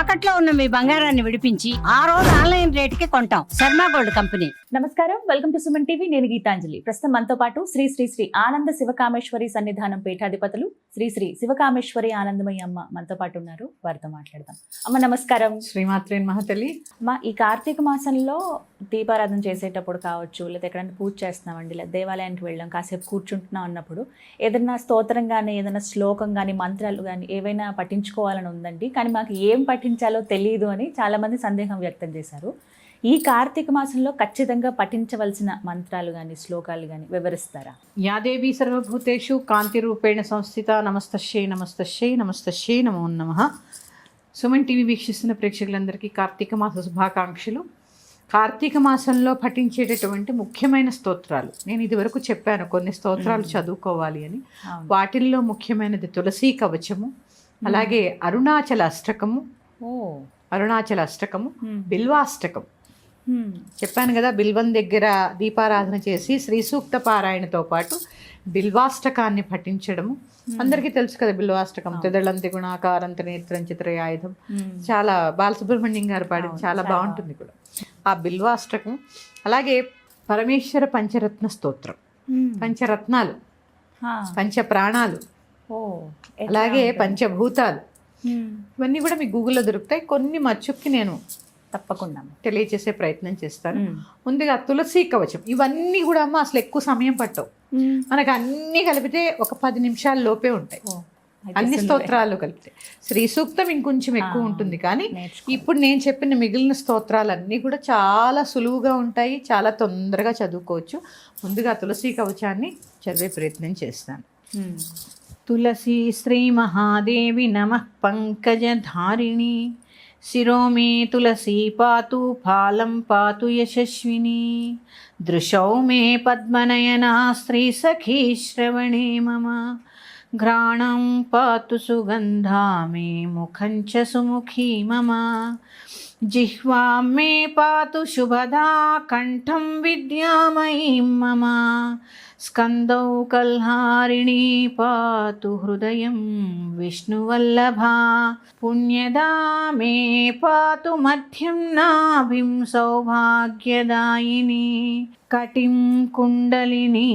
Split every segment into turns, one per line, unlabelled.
తాకట్లో ఉన్న మీ బంగారాన్ని విడిపించి ఆ రోజు ఆన్లైన్ రేటుకి కొంటాం. Sharma gold company.
నమస్కారం. Welcome to Suman TV. నేను గీతాంజలి. ప్రస్తుతం మనతో పాటు శ్రీ శ్రీ శ్రీ ఆనంద శివకామేశ్వరి సన్నిధానం పీఠాధిపతులు శ్రీ శ్రీ శివకామేశ్వరి ఆనందమయ్య అమ్మ మనతో పాటు ఉన్నారు. వారితో మాట్లాడదాం. అమ్మ నమస్కారం.
శ్రీమాత్రే మహతలి
అమ్మ ఈ కార్తీక మాసంలో దీపారాధన చేసేటప్పుడు కావచ్చు లేదా ఎక్కడైనా పూజ చేస్తున్నామండి లేదా దేవాలయానికి వెళ్ళాం కాసేపు కూర్చుంటున్నాం అన్నప్పుడు ఏదైనా స్తోత్రం కానీ ఏదైనా శ్లోకం కానీ మంత్రాలు కానీ ఏవైనా పఠించుకోవాలని ఉందండి. కానీ మాకు ఏం పఠించాలో తెలియదు అని చాలామంది సందేహం వ్యక్తం చేశారు. ఈ కార్తీక మాసంలో ఖచ్చితంగా పఠించవలసిన మంత్రాలు కానీ శ్లోకాలు కానీ వివరిస్తారా?
యాదేవి సర్వభూతేషు కాంతి రూపేణ సంస్థిత నమస్తశ్యై నమస్తశ్యై నమస్తశ్యై నమో నమ. సుమన్ టీవీ వీక్షిస్తున్న ప్రేక్షకులందరికీ కార్తీక మాస శుభాకాంక్షలు. కార్తీక మాసంలో పఠించేటటువంటి ముఖ్యమైన స్తోత్రాలు. నేను ఇదివరకు చెప్పాను కొన్ని స్తోత్రాలు చదువుకోవాలి అని. వాటిల్లో ముఖ్యమైనది తులసీ కవచము అలాగే అరుణాచల అష్టకము అరుణాచల అష్టకము. బిల్వాష్టకం. చెప్పాను కదా బిల్వం దగ్గర దీపారాధన చేసి శ్రీ సూక్త పారాయణతో పాటు బిల్వాష్టకాన్ని పఠించడము అందరికీ తెలుసు కదా బిల్వాష్టకం తెదళంతి గుణాకారంత నేత్రం చిత్రయాయుధం. చాలా బాలసుబ్రహ్మణ్యం గారు పాడింది చాలా బాగుంటుంది కూడా ఆ బిల్వాష్టకం అలాగే పరమేశ్వర పంచరత్న స్తోత్రం. పంచరత్నాలు. పంచ ప్రాణాలు అలాగే? పంచభూతాలు. ఇవన్నీ కూడా మీకు గూగుల్లో దొరుకుతాయి. కొన్ని మచ్చుక్కి నేను
తప్పకుండా
తెలియజేసే ప్రయత్నం చేస్తాను. ముందుగా తులసి కవచం. ఇవన్నీ కూడా అమ్మ అసలు ఎక్కువ సమయం పట్టవు. మనకు అన్ని కలిపితే ఒక పది నిమిషాల లోపే ఉంటాయి. అన్ని. స్తోత్రాలు కలిపితే. శ్రీ సూక్తం ఇంకొంచెం ఎక్కువ ఉంటుంది కానీ. ఇప్పుడు నేను చెప్పిన మిగిలిన స్తోత్రాలు అన్నీ కూడా చాలా సులువుగా ఉంటాయి. చాలా తొందరగా చదువుకోవచ్చు. ముందుగా తులసి కవచాన్ని చదివే ప్రయత్నం చేస్తాను. तुलसी श्रीमहादेवि नमः पङ्कजधारिणी शिरो मे तुलसी पातु फालं पातु यशस्विनी दृशौ मे पद्मनयना श्रीसखीश्रवणे मम घ्राणं पातु सुगन्धा मे मुखं च सुमुखी मम जिह्वां मे पातु शुभदा कण्ठं विद्यामयीं मम स्कन्दौ कल्हारिणी पातु हृदयं विष्णुवल्लभा पुण्यदा मे पातु मध्यं नाभिं सौभाग्यदायिनी कटिं कुण्डलिनी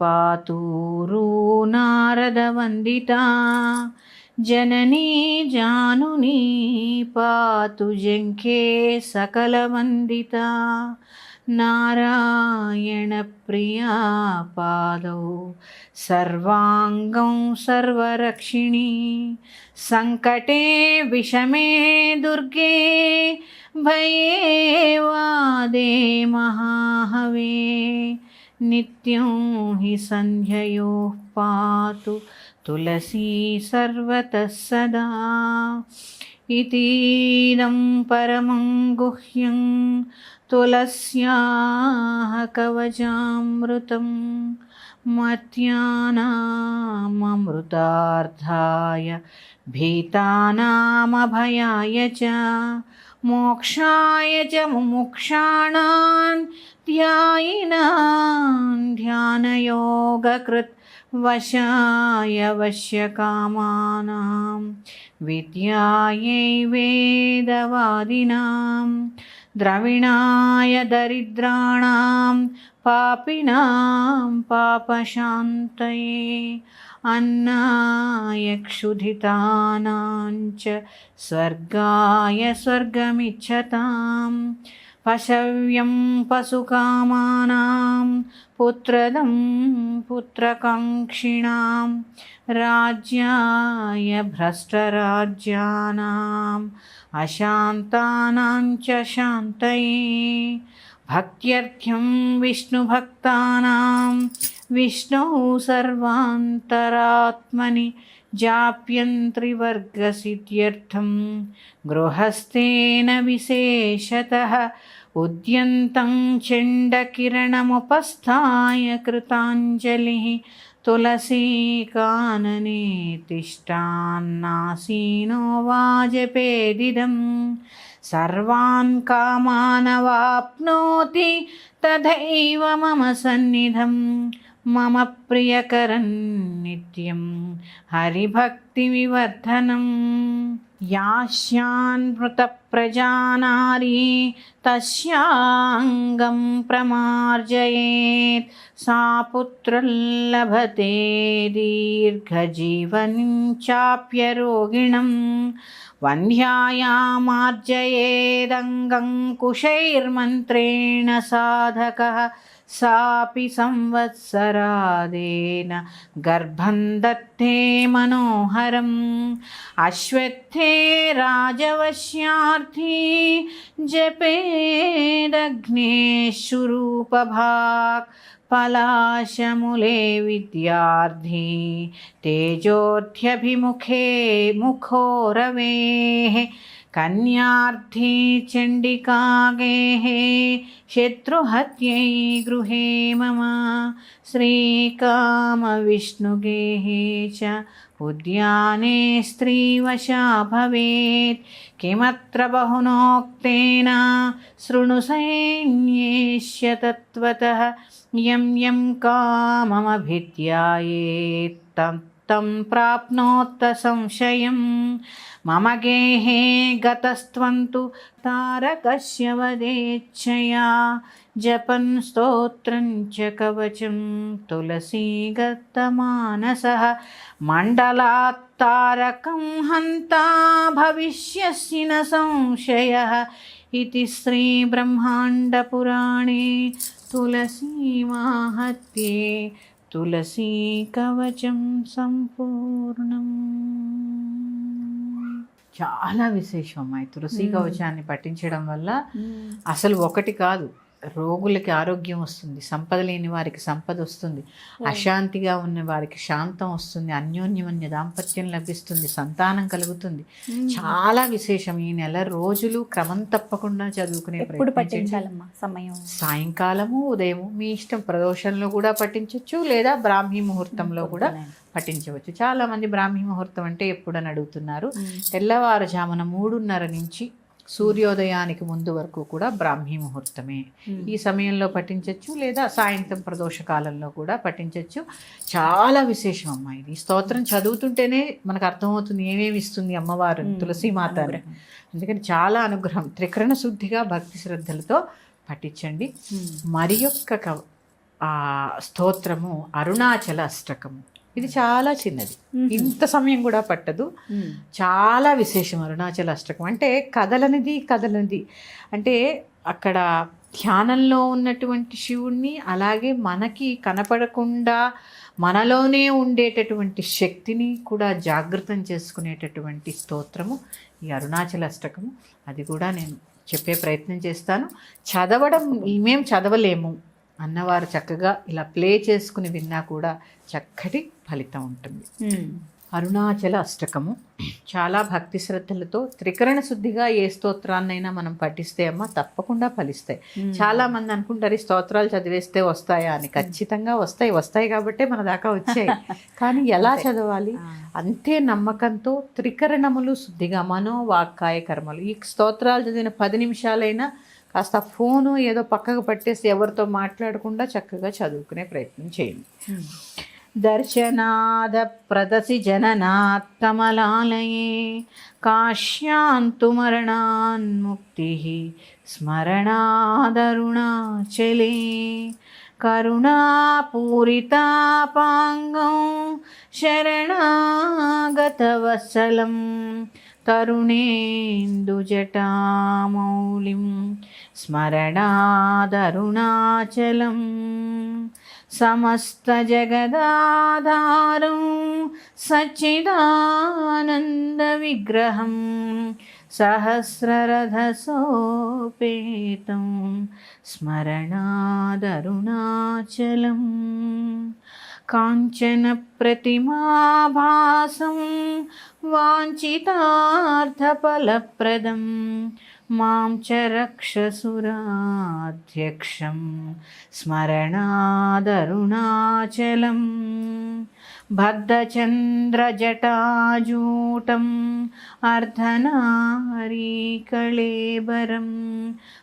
पातु नारदवन्दिता जननी जानुनी पातु जङ्खे सकलवन्दिता नारायणप्रिया पादौ सर्वाङ्गं सर्वरक्षिणी सङ्कटे विषमे दुर्गे भये वादे महाहवे नित्यं हि सन्ध्ययोः पातु तुलसी सर्वतः सदा इतीदं परमं गुह्यं तुलस्याः कवचामृतं मत्यानाममृतार्थाय भीतानामभयाय च मोक्षाय च मुमुक्षाणां ध्यायिनां ध्यानयोगकृत् वशाय वश्यकामानां विद्यायै वेदवादिनां द्रविणाय दरिद्राणां पापिनां पापशान्तये अन्नाय क्षुधितानां च स्वर्गाय स्वर्गमिच्छतां पशव्यं पशुकामानां पुत्रदं पुत्रकाङ्क्षिणां राज्याय भ्रष्टराज्यानाम् అశాంతానాంచ శాంతయే భక్త్యర్థ్యం విష్ణుభక్తానాం విష్ణు సర్వాంతరాత్మని జాప్యంత్రివర్గసిద్ధ్యర్థం గృహస్థేన విశేషత ఉద్యంతం చండకిరణముపస్థాయ కృతాంజలి तुलसीकानने तिष्ठान्नासीनो वाजपेदिदं सर्वान् कामानवाप्नोति तथैव मम सन्निधं మమ ప్రియకరం నిత్యం హరిభక్తివివర్ధనం యాస్యాన్మృత ప్రజానారీ తస్యాంగం ప్రమార్జయేత్. సా పుత్రల్లభతే దీర్ఘజీవనం చాప్యరోగిణం. వన్ధ్యాయామార్జయేదంగం కుశైర్మంత్రేణ సాధక. सापि संवत्सरादेन गर्भं दत्ते मनोहरम् अश्वत्थे राजवश्यार्थी जपेदग्नेशुरूपभाक् पलाशमुले विद्यार्थी तेजोऽध्यभिमुखे मुखो रवेः कन्यार्थे चण्डिकागेः शत्रुहत्यै गृहे मम श्रीकामविष्णुगेः च, उद्याने स्त्रीवशा भवेत्। किमत्र बहुनोक्तेन सैन्येष्य तत्त्वतः, यं यं काममभिध्यायेत् तं तं प्राप्नोत्त संशयं मम गेहे गतस्त्वन्तु तारकस्य वदेच्छया जपन् स्तोत्रं च कवचं तुलसीगतमानसः मण्डलात् तारकं हन्ता भविष्यसि न संशयः। इति श्रीब्रह्माण्डपुराणे तुलसीमाहत्ये తులసీకవచం సంపూర్ణం. చాలా విశేషం అమ్మాయి. తులసీ కవచాన్ని పట్టించడం వల్ల అసలు ఒకటి కాదు. రోగులకి ఆరోగ్యం వస్తుంది సంపద లేని వారికి సంపద వస్తుంది అశాంతిగా ఉన్న వారికి శాంతం వస్తుంది అన్యోన్యమన్య దాంపత్యం లభిస్తుంది సంతానం కలుగుతుంది. చాలా విశేషం. ఈ నెల రోజులు క్రమం తప్పకుండా చదువుకునే.
పట్టించాలమ్మా సమయం?
సాయంకాలము ఉదయం మీ ఇష్టం. ప్రదోషంలో కూడా పఠించవచ్చు లేదా బ్రాహ్మీ ముహూర్తంలో కూడా పఠించవచ్చు. చాలా మంది బ్రాహ్మీ ముహూర్తం అంటే ఎప్పుడని అడుగుతున్నారు. తెల్లవారుజామున మూడున్నర నుంచి సూర్యోదయానికి ముందు వరకు కూడా బ్రాహ్మీ ముహూర్తమే. ఈ సమయంలో పఠించవచ్చు లేదా సాయంత్రం ప్రదోష కాలంలో కూడా పఠించవచ్చు చాలా విశేషం అమ్మా ఇది. ఈ స్తోత్రం చదువుతుంటేనే మనకు అర్థమవుతుంది ఏమేమి ఇస్తుంది అమ్మవారు తులసి మాత అని. అందుకని చాలా అనుగ్రహం. త్రికరణ శుద్ధిగా భక్తి శ్రద్ధలతో పఠించండి. మరి యొక్క స్తోత్రము అరుణాచల అష్టకము. ఇది చాలా చిన్నది. ఇంత సమయం కూడా పట్టదు. చాలా విశేషం అరుణాచల అష్టకం. అంటే కదలనిది కదలనిది. అంటే అక్కడ ధ్యానంలో ఉన్నటువంటి శివుణ్ణి అలాగే మనకి కనపడకుండా మనలోనే ఉండేటటువంటి శక్తిని కూడా జాగృతం చేసుకునేటటువంటి స్తోత్రము ఈ అరుణాచల అష్టకము. అది కూడా నేను చెప్పే ప్రయత్నం చేస్తాను. చదవడం మేం చదవలేము. అన్నవారు చక్కగా ఇలా ప్లే చేసుకుని విన్నా కూడా చక్కటి ఫలితం ఉంటుంది. అరుణాచల అష్టకము. చాలా భక్తి శ్రద్ధలతో త్రికరణ శుద్ధిగా ఏ స్తోత్రాన్నైనా మనం పఠిస్తే అమ్మ తప్పకుండా ఫలిస్తాయి. చాలా మంది అనుకుంటారు ఈ స్తోత్రాలు చదివేస్తే వస్తాయా? అని. ఖచ్చితంగా వస్తాయి. వస్తాయి కాబట్టే మన దాకా వచ్చాయి. కానీ ఎలా చదవాలి? అంతే నమ్మకంతో త్రికరణములు శుద్ధిగా మనో వాక్కాయ కర్మలు. ఈ స్తోత్రాలు చదివిన పది నిమిషాలైనా కాస్త ఫోను ఏదో పక్కకు పట్టేసి ఎవరితో మాట్లాడకుండా చక్కగా చదువుకునే ప్రయత్నం చేయండి. దర్శనాద ప్రదసి జననాత్ కమలాలయే కాశ్యాంతు మరణాన్ముక్తి స్మరణాదరుణాచలే. కరుణాపూరితాపాంగం శరణాగతవత్సలం తరుణేందుజటామౌళిం స్మరణాదరుణాచలం సమస్తజగదాధారం సచ్చిదానందవిగ్రహం సహస్రరథసోపేతం స్మరణాదరుణాచలం काञ्चनप्रतिमाभासं वाञ्छितार्थफलप्रदम् మాం చ రక్షసురాధ్యక్షం స్మరణాదరుణాచలం బద్ధచంద్రజటాజూటం అర్ధనారీగణాధిపం कळेबरं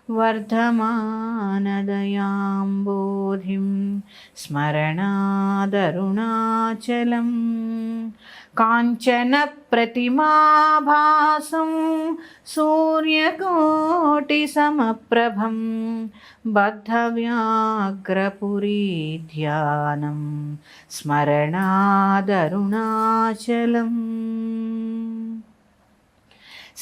वर्धमानदयाम्बोधिं स्मरणादरुणाचलं काञ्चनप्रतिमाभासं सूर्यकोटिसमप्रभं बद्धव्याघ्रपुरीध्यानं स्मरणादरुणाचलम्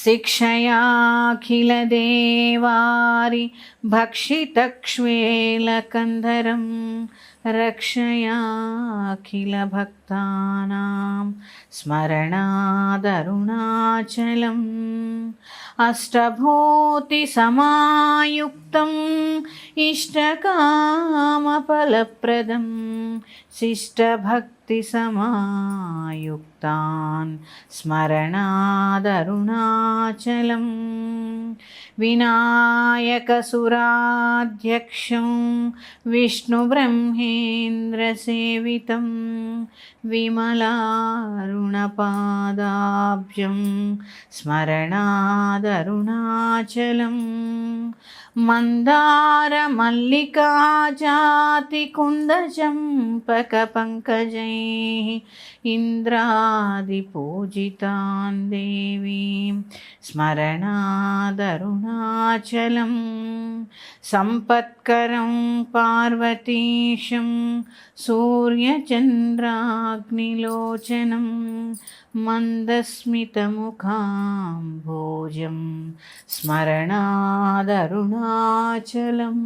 शिक्षयाखिलदेवारि भक्षितक्ष्वेलकन्धरं रक्षयाखिलभक्तानां स्मरणादरुणाचलम् अष्टभूतिसमायुक्तम् इष्टकामफलप्रदं शिष्टभक्तिसमायुक्तान् स्मरणादरुणाचलं विनायकसुराध्यक्षं विष्णुब्रह्मेन्द्रसेवितं विमलारुणपादाब्जं स्मरणादरुणाचलम् మందార మల్లికాజాతి కుందచంపక పంకజై ఇంద్రాది పూజితాన్ దేవీం స్మరణాదరుణాచలం సంపత్కరం పార్వతీశం సూర్యచంద్రాగ్నిలోచనం मन्दस्मितमुखाम्भोजं स्मरणादरुणाचलम्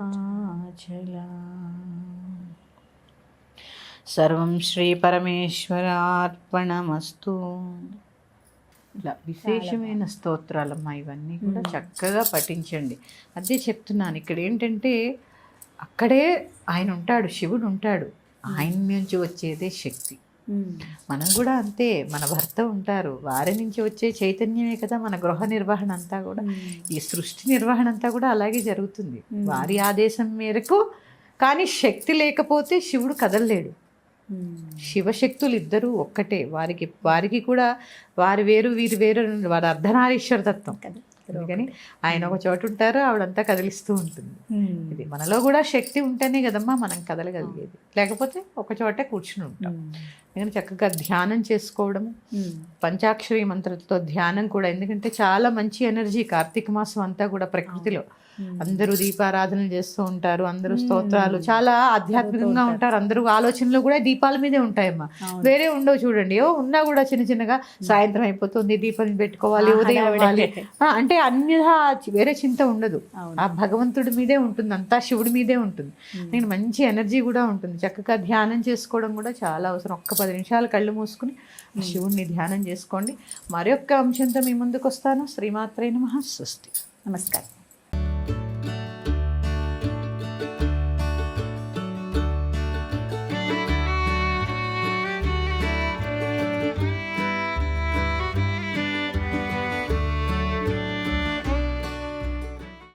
సర్వం శ్రీ పరమేశ్వరార్పణమస్తు. ఇలా విశేషమైన స్తోత్రాలమ్మా ఇవన్నీ కూడా చక్కగా పఠించండి. అదే చెప్తున్నాను ఇక్కడ ఏంటంటే అక్కడే ఆయన ఉంటాడు శివుడు ఉంటాడు. ఆయన నుంచి వచ్చేదే శక్తి. మనం కూడా అంతే మన భర్త ఉంటారు వారి నుంచి వచ్చే చైతన్యమే కదా మన గృహ నిర్వహణ అంతా కూడా. ఈ సృష్టి నిర్వహణ అంతా కూడా అలాగే జరుగుతుంది. వారి ఆదేశం మేరకు కానీ శక్తి లేకపోతే శివుడు కదలలేడు. శివశక్తులు ఇద్దరూ ఒక్కటే. వారికి వారికి కూడా వారి వేరు వీరి వేరు వారి అర్ధనారీశ్వర తత్వం. అందుకని ఆయన ఒక చోట ఉంటారు ఆవిడంతా కదిలిస్తూ ఉంటుంది. ఇది మనలో కూడా శక్తి ఉంటేనే కదమ్మా మనం కదలగలిగేది. లేకపోతే ఒక చోటే కూర్చుని ఉంటాం. నేను చక్కగా ధ్యానం చేసుకోవడము పంచాక్షరి మంత్రంతో ధ్యానం కూడా. ఎందుకంటే చాలా మంచి ఎనర్జీ కార్తీక మాసం అంతా కూడా ప్రకృతిలో. అందరూ దీపారాధనలు చేస్తూ ఉంటారు అందరూ స్తోత్రాలు. చాలా ఆధ్యాత్మికంగా ఉంటారు. అందరూ ఆలోచనలు కూడా దీపాల మీదే ఉంటాయమ్మా. వేరే ఉండవు చూడండి. ఓ ఉన్నా కూడా చిన్న చిన్నగా సాయంత్రం అయిపోతుంది దీపం పెట్టుకోవాలి ఉదయం అవ్వాలి. అంటే అన్నిగా వేరే చింత ఉండదు. ఆ భగవంతుడి మీదే ఉంటుంది అంతా శివుడి మీదే ఉంటుంది. నేను మంచి ఎనర్జీ కూడా ఉంటుంది. చక్కగా ధ్యానం చేసుకోవడం కూడా చాలా అవసరం. ఒక్క పది నిమిషాలు కళ్ళు మూసుకుని శివుడిని ధ్యానం చేసుకోండి. మరొక్క అంశంతో మీ ముందుకు వస్తాను శ్రీమాత్రే నమః. స్వస్తి.
నమస్కారం.